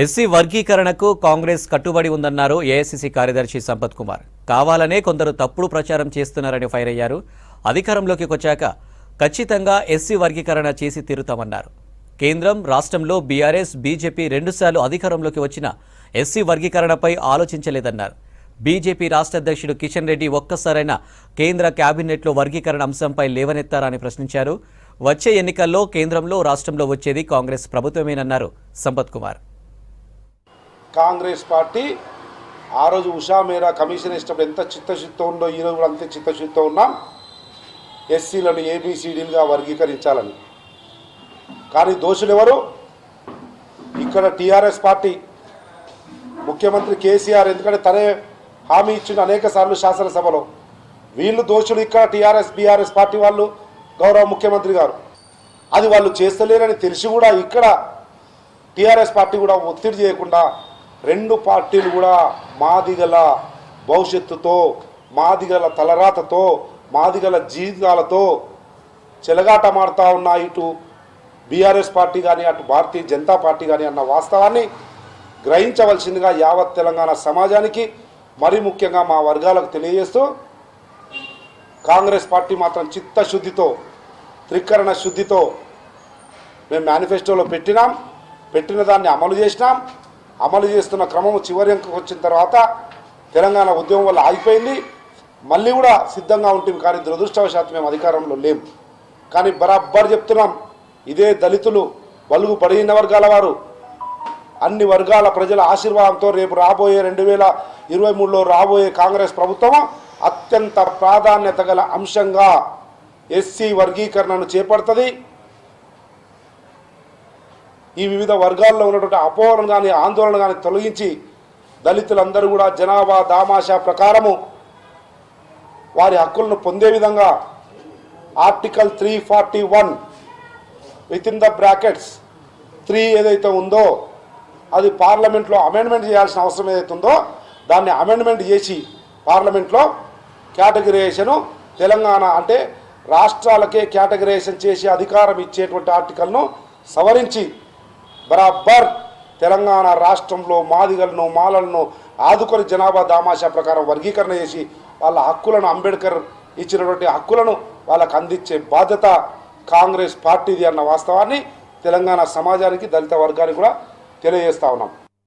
SC వర్గీకరణకు కాంగ్రెస్ కట్టుబడి ఉందన్నారు ఏఐసిసి కార్యదర్శి సంపత్ కుమార్. కావాలనే కొందరు తప్పుడు ప్రచారం చేస్తున్నారని ఫైర్ అయ్యారు. అధికారంలోకి వచ్చాక ఖచ్చితంగా ఎస్సీ వర్గీకరణ చేసి తీరుతామన్నారు. కేంద్రం రాష్ట్రంలో బీఆర్ఎస్ బీజేపీ రెండుసార్లు అధికారంలోకి వచ్చిన ఎస్సీ వర్గీకరణపై ఆలోచించలేదన్నారు. బీజేపీ రాష్ట్ర అధ్యక్షుడు కిషన్ రెడ్డి ఒక్కసారైనా కేంద్ర కేబినెట్లో వర్గీకరణ అంశంపై లేవనెత్తారని ప్రశ్నించారు. వచ్చే ఎన్నికల్లో కేంద్రంలో రాష్ట్రంలో వచ్చేది కాంగ్రెస్ ప్రభుత్వమేనన్నారు సంపత్ కుమార్. కాంగ్రెస్ పార్టీ ఆ రోజు ఉషా మేరా కమిషన్ ఇచ్చినప్పుడు ఎంత చిత్తశుద్ధి ఉందో ఈరోజు కూడా అంతే చిత్తశుద్ధితో ఉన్నాం. ఎస్సీలను ఏబిసిడీలుగా వర్గీకరించాలని. కానీ దోషులు ఎవరు? ఇక్కడ టీఆర్ఎస్ పార్టీ. ముఖ్యమంత్రి కేసీఆర్ ఎందుకంటే తనే హామీ ఇచ్చిన అనేక సార్లు శాసనసభలో. వీళ్ళు దోషులు ఇక్కడ టీఆర్ఎస్ బీఆర్ఎస్ పార్టీ వాళ్ళు గౌరవ ముఖ్యమంత్రి గారు. అది వాళ్ళు చేస్తలేరని తెలిసి కూడా ఇక్కడ టీఆర్ఎస్ పార్టీ కూడా ఒత్తిడి చేయకుండా రెండు పార్టీలు కూడా మాదిగల భవిష్యత్తుతో మాదిగల తలరాతతో మాదిగల జీవితాలతో చెలగాటమాడుతూ ఉన్న ఇటు బీఆర్ఎస్ పార్టీ కానీ అటు భారతీయ జనతా పార్టీ కానీ అన్న వాస్తవాన్ని గ్రహించవలసిందిగా యావత్ తెలంగాణ సమాజానికి మరి ముఖ్యంగా మా వర్గాలకు తెలియజేస్తూ కాంగ్రెస్ పార్టీ మాత్రం చిత్తశుద్ధితో త్రికరణ శుద్ధితో మేము మేనిఫెస్టోలో పెట్టినాం. పెట్టిన దాన్ని అమలు చేసినాం. అమలు చేస్తున్న క్రమం చివరి వచ్చిన తర్వాత తెలంగాణ ఉద్యమం వల్ల ఆగిపోయింది. మళ్ళీ కూడా సిద్ధంగా ఉంటుంది కానీ దురదృష్టవశాత్తు మేము అధికారంలో లేం కానీ బరాబ్బర్ చెప్తున్నాం ఇదే దళితులు బలుగు పడిన వర్గాల వారు. అన్ని వర్గాల ప్రజల ఆశీర్వాదంతో రేపు రాబోయే రెండు వేల ఇరవై మూడులో రాబోయే కాంగ్రెస్ ప్రభుత్వం అత్యంత ప్రాధాన్యత గల అంశంగా ఎస్సీ వర్గీకరణను చేపడుతుంది. ఈ వివిధ వర్గాల్లో ఉన్నటువంటి అపోహలను కానీ ఆందోళన కానీ తొలగించి దళితులందరూ కూడా జనాభా దామాషా ప్రకారము వారి హక్కులను పొందే విధంగా article three forty one with in the brackets three ఏదైతే ఉందో అది పార్లమెంట్లో అమెండ్మెంట్ చేయాల్సిన అవసరం ఏదైతే ఉందో దాన్ని అమెండ్మెంట్ చేసి పార్లమెంట్లో కేటగిరైజేషను తెలంగాణ అంటే రాష్ట్రాలకే కేటగిరైజేషన్ చేసి అధికారం ఇచ్చేటువంటి ఆర్టికల్ను సవరించి బరాబర్ తెలంగాణ రాష్ట్రంలో మాదిగలను మాలలను ఆదుకొని జనాభా దామాషా ప్రకారం వర్గీకరణ చేసి వాళ్ళ హక్కులను అంబేద్కర్ ఇచ్చినటువంటి హక్కులను వాళ్ళకు అందించే బాధ్యత కాంగ్రెస్ పార్టీది అన్న వాస్తవాన్ని తెలంగాణ సమాజానికి దళిత వర్గానికి కూడా తెలియజేస్తా ఉన్నాం.